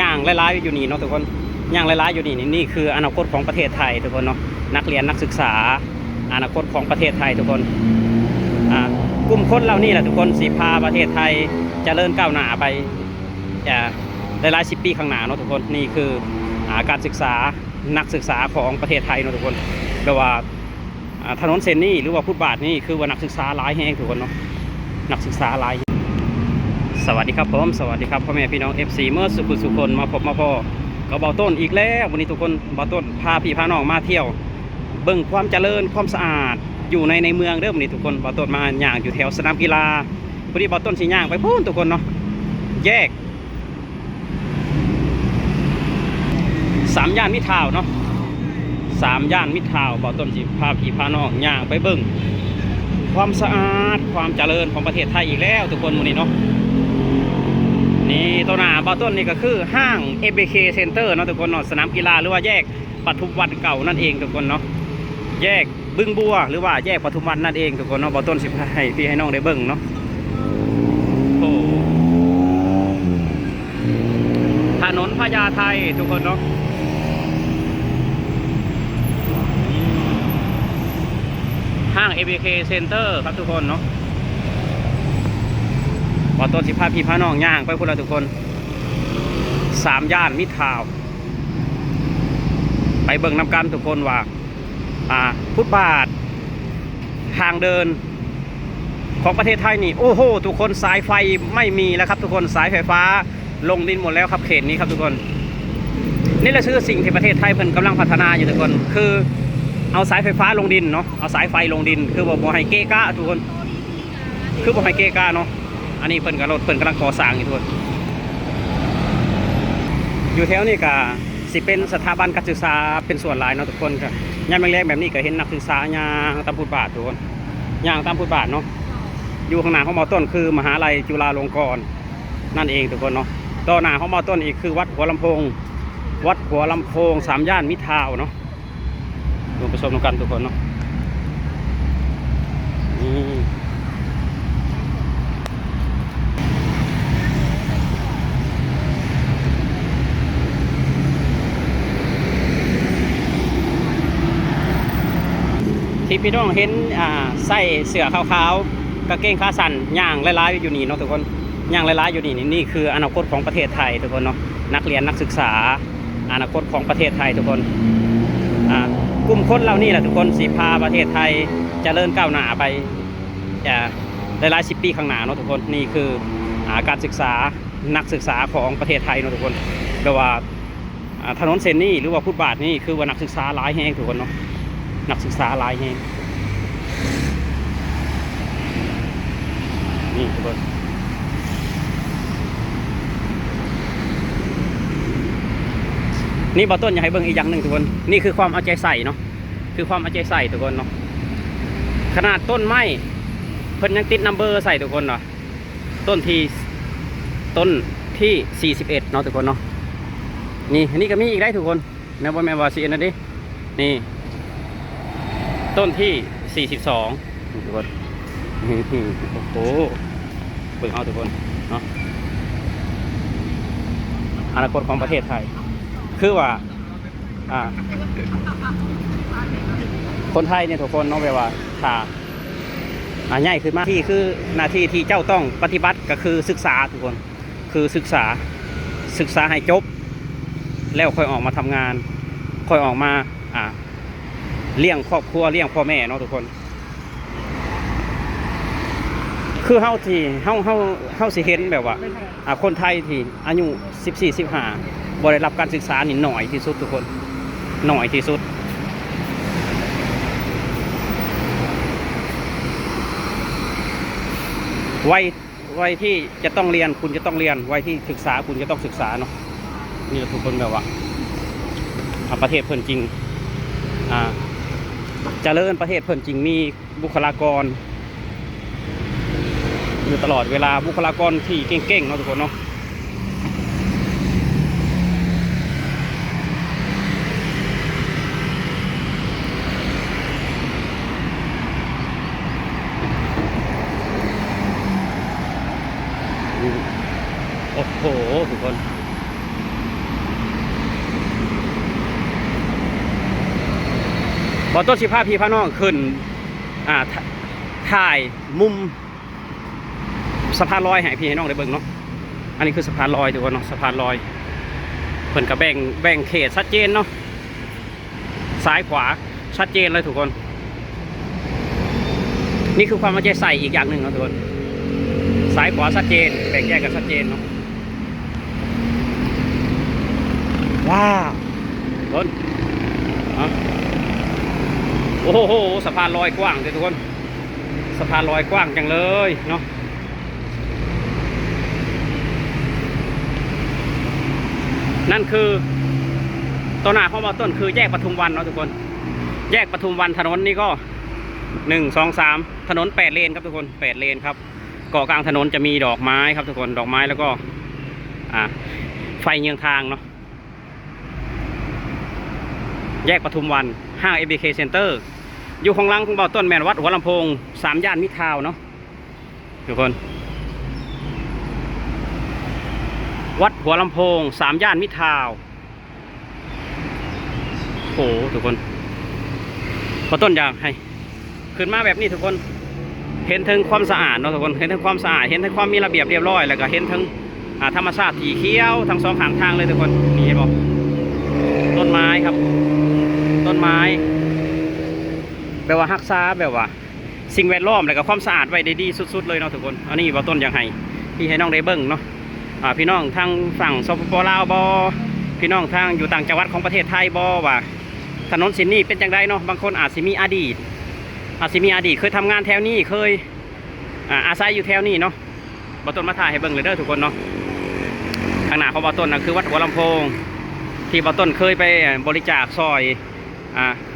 ย่างหลายๆอยู่นี่เนาะทุกคนย่างหลายๆอยู่นี่นี่คืออนาคตของประเทศไทยทุกคนเนาะนักเรียนนักศึกษา อนาคตของประเทศไทยทุกคนอ่ากลุ่มคนเหล่านี้แหละทุกคนสีพาประเทศไทยเจริญก้าวหน้าไปอ่าหลายๆสิบปีข้างหน้าเนาะทุกคนนี่คืออ่าการศึกษานักศึกษาของประเทศไทยเนาะทุกคนแปลว่าถนนเส้นนี้หรือว่าฟุตบาทนี่คือว่านักศึกษาหลายแห่งทุกคนเนาะนักศึกษาหลาย สวัสดีครับผมสวัสดีครับพ่อแม่พี่น้อง FC เมื่อสุขุสุคนมาพบมาพอก็เบาต้นอีกแล้ว วันนี้ทุกคนเบาต้นพาพี่พาน้องมาเที่ยว เบิ่งความเจริญความสะอาดอยู่ในในเมืองเด้อวันนี้ทุกคนเบาต้นมาย่างอยู่แถวสนามกีฬาพอดีเบาต้นสิย่างไปพูนทุกคนเนาะแยกสามย่านมิทาวเนาะสามย่านมิทาวน์เบาต้นสิพาพี่พาน้องย่างไปเบิ่งความสะอาดความเจริญของประเทศไทยอีกแล้ว ทุกคนวันนี้เนาะ นี่ตัวหนาบาต้นนี่ก็คือห้าง MBK Center เนาะทุกคนเนาะสนามกีฬาหรือว่าแยกปทุมวันเก่านั่นเองทุกคนเนาะแยกบึงบัว หรือว่าแยกปทุมวันนั่นเองทุกคนเนาะบาต้นสิให้พี่ให้น้องได้เบิ่งเนาะโอ้ถนนพญาไททุกคนเนาะห้าง MBK Center ครับทุกคนเนาะ อต้นสิพาพี่พาน้องย่างไปพวกเราทุกคนสามย่านมิทาว ไปเบิ่งน้ำกันทุกคนว่าอ่าฟุตบาท ทางเดินของประเทศไทยนี่ โอ้โห ทุกคนสายไฟไม่มีแล้วครับ ทุกคนสายไฟฟ้าลงดินหมดแล้วครับเขตนี้ครับทุกคน นี่แหละคือสิ่งที่ประเทศไทยเพิ่นกำลังพัฒนาอยู่ทุกคน คือเอาสายไฟฟ้าลงดินเนาะเอาสายไฟลงดิน คือบอกบ่ให้เกะกะทุกคน คือบ่ให้เกะกะเนาะ อันนี้เพิ่นกับรถเพิ่นกำลังก่อสร้างอยู่ทุกคนอยู่แถวนี้ก็สิเป็นสถาบันการศึกษาเป็นส่วนหลายเนาะทุกคนครับยามแรกๆแบบนี้ก็เห็นนักศึกษาย่างตามพุทธบาททุกคนย่างตามพุทธบาทเนาะอยู่ข้างหน้าของมอต้นคือมหาลัยจุฬาลงกรณ์นั่นเองทุกคนเนาะต่อหน้าของมอต้นอีกคือวัดหัวลำโพง วัดหัวลำโพงสามย่านมิทาวเนาะรวมไปชมกันทุกคนเนาะนี่ ที่พี่น้องเห็นอ่าใส่เสื้อขาวๆกางเกงขาสั้นย่างหลายๆอยู่นี่เนาะทุกคนย่างหลายๆอยู่นี่นี่คืออนาคตของประเทศไทยทุกคนเนาะนักเรียนนักศึกษา อนาคตของประเทศไทยทุกคนอ่ากลุ่มคนเหล่านี้แหละทุกคนสิพาประเทศไทยเจริญก้าวหน้าไปอ่าหลายๆสิบปีข้างหน้าเนาะทุกคนนี่คืออ่าการศึกษานักศึกษาของประเทศไทยเนาะทุกคนแปลว่าถนนเส้นนี้หรือว่าฟุตบาทนี่คือว่านักศึกษาหลายแห่งทุกคนเนาะ นักศึกษาหลายแห่งนี่ทุกคนนี่บอต้นอยากให้เบิ่งอีกอย่างหนึ่งทุกคน นี่คือความเอาใจใส่เนาะ คือความเอาใจใส่ทุกคนเนาะ ขนาดต้นไม้เพิ่นยังติดนัมเบอร์ใส่ทุกคนเนาะ ต้นที่ต้นที่ 41 เนาะทุกคนเนาะ นี่อันนี้ก็มีอีกได้ทุกคนแม่ว่แม่ว่าสิอันนั้นดิ นี่ ต้นที่ 42ทุกคนโอ้โหเบิ่งเอาทุกคนเนาะอนาคตของประเทศไทย คือว่าอ่า คนไทยเนี่ยทุกคนเนาะแบบว่าถ้าอ่าใหญ่ขึ้นมากที่คือหน้าที่ที่เจ้าต้องปฏิบัติก็คือศึกษาทุกคน คือศึกษาศึกษาให้จบ แล้วค่อยออกมาทำงาน ค่อยออกมาอ่า เลี้ยงครอบครัวเลี้ยงพ่อแม่เนาะทุกคน คือเฮาที่เฮาเฮาเฮาสิเห็นแบบว่าอ่าคนไทยที่อายุ14 15บ่ได้รับการศึกษานี่หน่อยที่สุดทุกคนหน่อยที่สุดวัยวัยที่จะต้องเรียนคุณจะต้องเรียนวัยที่ศึกษาคุณจะต้องศึกษาเนาะนี่ทุกคนแบบว่าอ่าประเทศเพิ่อนจริงอ่า เจริญประเทศเพิ่นจริงมีบุคลากร อยู่ตลอดเวลาบุคลากรที่เก่งๆเนาะทุกคนเนาะโอ้โหทุกคน บอต้นสิพาพี่พาน้องขึ้น อ่าถ่ายมุมสะพานลอยให้พี่ให้น้องได้เบิ่งเนาะ อันนี้คือสะพานลอยทุกคนเนาะสะพานลอยเพิ่นก็แบ่งแบ่งเขตชัดเจนเนาะ ซ้ายขวาชัดเจนเลยทุกคน นี่คือความมั่นใจใส่อีกอย่างหนึ่งเนาะทุกคน ซ้ายขวาชัดเจน แบ่งแยกกันชัดเจนเนาะ ว้าวทุกคน โอ้โหสะพานลอยกว้างเลยทุกคนสะพานลอยกว้างจังเลยเนาะนั่นคือตัวหน้าของบอต้นคือแยกปทุมวันเนาะทุกคน แยกปทุมวันถนนนี่ก็หนึ่งสองสามถนนแปดเลนครับทุกคนแปดเลนครับเกาะกลางถนนจะมีดอกไม้ครับทุกคนดอกไม้แล้วก็อ่าไฟเยืองทางเนาะแยกปทุมวันห้าง ABK Center อยู่ของลังของเบาต้นแมนวัดหัวลำโพงสามย่านมิทาว์เนาะทุกคน วัดหัวลำโพงสามย่านมิทาว์โอ้โหทุกคนพอต้นอยากให้ขึ้นมาแบบนี้ทุกคน เห็นถึงความสะอาดเนาะทุกคนเห็นถึงความสะอาดเห็นถึงความมีระเบียบเรียบร้อยแล้วก็เห็นถึงธรรมชาติที่เขียวทั้งสองข้างทางเลยทุกคนนี่เห็นบอกต้นไม้ครับ ต้นไม้ แบบว่าฮักษาแบบว่า สิ่งแวดล้อมแล้วก็ความสะอาดไว้ได้ดีสุดๆเลยเนาะทุกคน อันนี้บอต้นอยากให้พี่ให้น้องได้เบิ่งเนาะอ่าพี่น้องทางฝั่งสปปลาวบอพี่น้องทางอยู่ต่างจังหวัดของประเทศไทยบอว่าถนนเส้นนี้เป็นจังไดเนาะบางคนอาจสิมีอดีต อาจสิมีอดีตเคยทำงานแถวนี้เคยอ่าอาศัยอยู่แถวนี้เนาะบอต้นมาถ่ายให้เบิ่งเลยเด้อทุกคนเนาะข้างหน้าของบอต้นนะคือวัดหัวลำโพงที่บอต้นเคยไปบริจาคซอยอ่าอ่า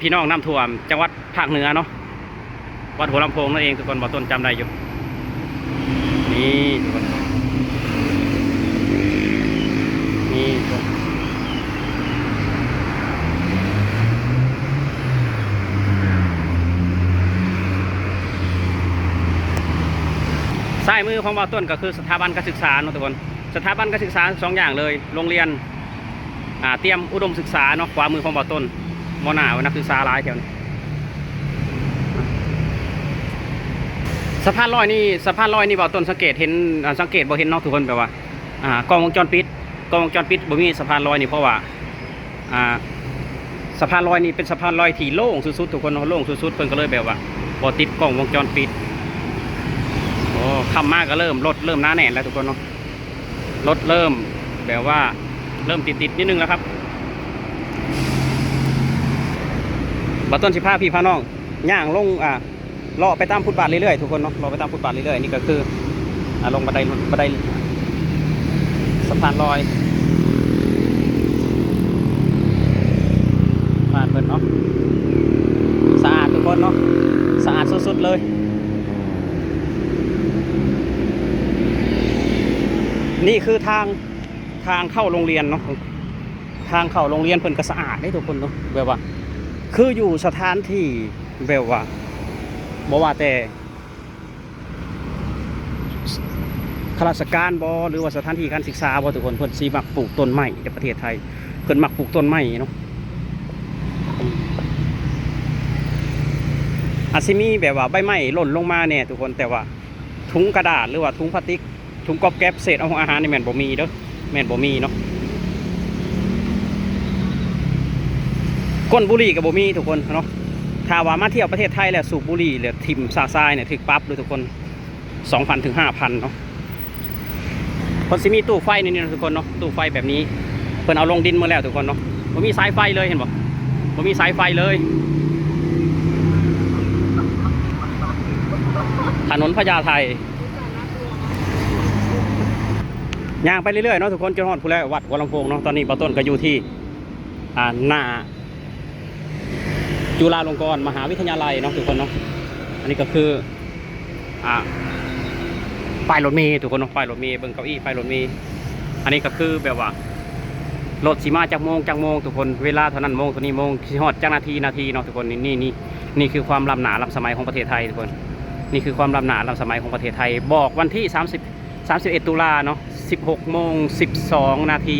พี่น้องน้ำท่วม จังหวัดภาคเหนือเนาะวัดหัวลำโพงนั่นเองทุกคนบอต้นจำได้อยู่ นี่ทุกคนนี่ทุกคนซ้ายมือของบ่าต้นก็คือสถาบันการศึกษาเนาะทุกคน สถาบันการศึกษาสองอย่างเลย โรงเรียนเตรียมอุดมศึกษาเนาะขวามือของบ่าต้น มอหนาวนักศึกษาหลายแถวนี้สะพานลอยนี่สะพานลอยนี่บ่ต้นสังเกตเห็นสังเกตบ่เห็นเนอกทุกคนแบบว่าอ่ากล้องวงจรปิดกล้องวงจรปิดบ่มีสะพานลอยนี่เพราะว่าอ่าสะพานลอยนี่เป็นสะพานลอยที่โล่งสุดๆทุกคนเนาะโล่งสุดๆเพิ่นก็เลยแบบว่าบ่ติดกล้องวงจรปิดโอ้ค่ำมากก็เริ่มรถเริ่มหน้าแน่นแล้วทุกคนเนาะรถเริ่มแบบว่าเริ่มติดๆนิดนึงแล้วครับ บ่ต้นสิพาพี่พาน้องย่างลงอ่าเลาะไปตามฟุตบาทเรื่อยๆทุกคนเนาะเลาะไปตามฟุตบาทเรื่อยๆนี่ก็คืออ่าลงบันไดบันไดสะพานลอยผ่านเพิ่นเนาะสะอาดทุกคนเนาะสะอาดสุดๆเลยนี่คือทางทางเข้าโรงเรียนเนาะทางเข้าโรงเรียนเพิ่นก็สะอาดได้ทุกคนเนาะแบบว่า คืออยู่สถานที่แบบว่าบ่ว่าแต่ข้าราชการบอหรือว่าสถานที่การศึกษาบอทุกคนเพิ่นสีมักปลูกต้นไม้ในประเทศไทยเพิ่นมักปลูกต้นไม้เนาะอาจสิมีแบบว่าใบไม้หล่นลงมาเนี่ยทุกคนแต่ว่าถุงกระดาษหรือว่าถุงพลาสติกถุงกอบแก๊บเศษเอาของอาหารนี่แม่นบ่มีเด้อแม่นบ่มีเนาะ ก้นบุรีกับบมีทุกคนเนาะถ้าว่ามาเที่ยวประเทศไทยแล้วสูบบุรี่หรือทิมซาซายเนี่ยถึกปั๊บเลยทุกคน2,000ถึง5,000เนาะคนสิมีตู้ไฟนี่นะทุกคนเนาะตู้ไฟแบบนี้เพิ่นเอาลงดินมาแล้วทุกคนเนาะบ่มีสายไฟเลยเห็นบ่บ่มีสายไฟเลยถนนพญาไทย่างไปเรื่อยๆเนาะทุกคนจนฮอดผู้แล้ววัดหัวลำโพงเนาะตอนนี้ปาต้นก็อยู่ที่อ่าหน้า จุฬาลงกรณ์มหาวิทยาลัยเนาะทุกคนเนาะอันนี้ก็คืออ่าป้ายรถเมล์ทุกคนเนาะป้ายรถเมล์เบิ่งเก้าอี้ป้ายรถเมล์อันนี้ก็คือแบบว่ารถสีมาจากโมงจากโมงทุกคนเวลาเท่านั้นโมงเท่านี้โมงสิฮอดจากนาทีนาทีเนาะทุกคนนี่นี่นี่นี่คือความล้ำหนาล้ำสมัยของประเทศไทยทุกคน นี่คือความล้ำหนาล้ำสมัยของประเทศไทย บอกวันที่ 30 31 ตุลาเนาะ16โมง12 นาที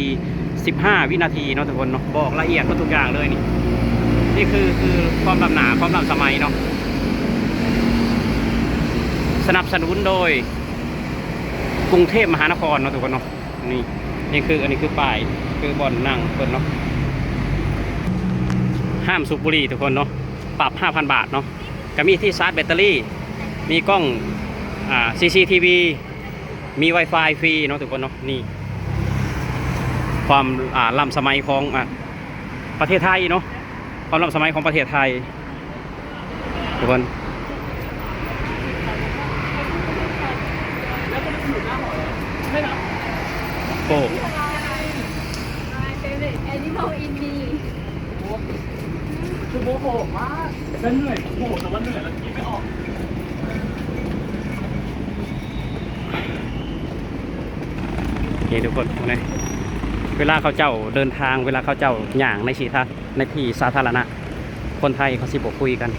15 วินาทีเนาะทุกคนเนาะบอกละเอียดก็ทุกอย่างเลยนี่ นี่คือคือความลำหนาความลำสมัยเนาะสนับสนุนโดย กรุงเทพมหานครเนาะทุกคนเนาะนี่นี่คืออันนี้คือป้ายคือบ่อนนั่งเพิ่นเนาะห้ามสูบบุหรี่ทุกคนเนาะปรับ 5,000 บาทเนาะก็มีที่ชาร์จแบตเตอรี่ มีกล้องอ่า CCTV มี Wi-Fi ฟรีเนาะทุกคนเนาะนี่ ความอ่าล้ำสมัยของอะประเทศไทยเนาะ ความล้ำสมัยของประเทศไทย ทุกคนโอ้ My favorite animal in me คือโมโหมากแต่เหนื่อยโมโหแต่ว่าเหนื่อยแล้วกินไม่ออกโอเคทุกคนนะเวลาเขาเจ้าเดินทางเวลาเขาเจ้าย่างในสีทา ในที่สาธารณะ คนไทยเขาสิบคุยกัน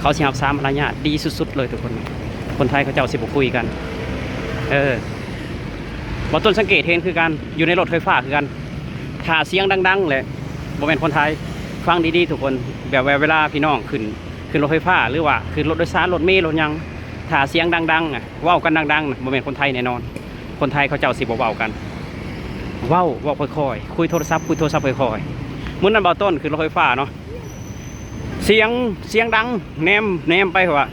เขาสิรับสามมารยาทดีสุดๆเลยทุกคน คนไทยเขาเจ้าสิบคุยกัน เออบอต้นสังเกตเห็นคือกันอยู่ในรถไฟฟ้าคือกันถ้าเสียงดัง ๆ เลยบ่แม่นคนไทยฟังดีๆทุกคนแบบเวลาพี่น้องขึ้นขึ้นรถไฟฟ้าหรือว่าขึ้นรถโดยสารรถเมล์รถยังถ้าเสียงดังๆอะเว้ากันดังๆนะบ่แม่นคนไทยแน่นอน คนไทยเขาเจ้าสิบเว้ากันเว้าเว้าค่อยๆคุยโทรศัพท์คุยโทรศัพท์ค่อยๆ มื้อนั้นเบาต้นขึ้นรถไฟฟ้าเนาะเสียงเสียงดังแนมแนมไปว่า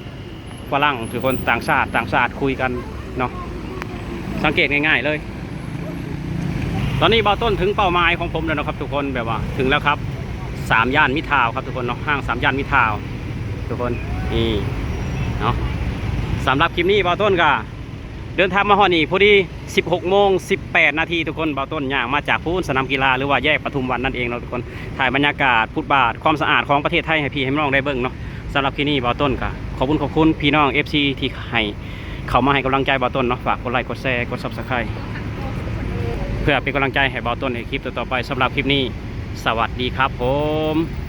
ฝรั่งทุกคนต่างชาติต่างชาติคุยกันเนาะสังเกตง่ายๆเลย ตอนนี้เบาต้นถึงเป้าหมายของผมแล้วนะครับ ทุกคนแบบว่าถึงแล้วครับสามย่านมิทาวครับทุกคนเนาะห้างสามย่านมิทาว ทุกคนนี่เนาะสำหรับคลิปนี้เบาต้นก็เดินทางมาฮอนี่พอดี 16โมง18 นาทีทุกคนเบาต้นย่างมาจากพูนสนามกีฬาหรือว่าแยกปทุมวันนั่นเองเราะทุกคนถ่ายบรรยากาศพุทธบาทความสะอาดของประเทศไทยให้พี่ให้น้องได้เบิ่งเนาะสำหรับคลิปนี้เบาต้นก็ขอบคุณขอบคุณพี่น้อง FC ที่ให้เขามาให้กำลังใจบอต้นเนาะฝากกดไลค์กดแชร์กด subscribe เพื่อเป็นกำลังใจให้บอต้นในคลิปต่อๆไปสำหรับคลิปนี้ สวัสดีครับผม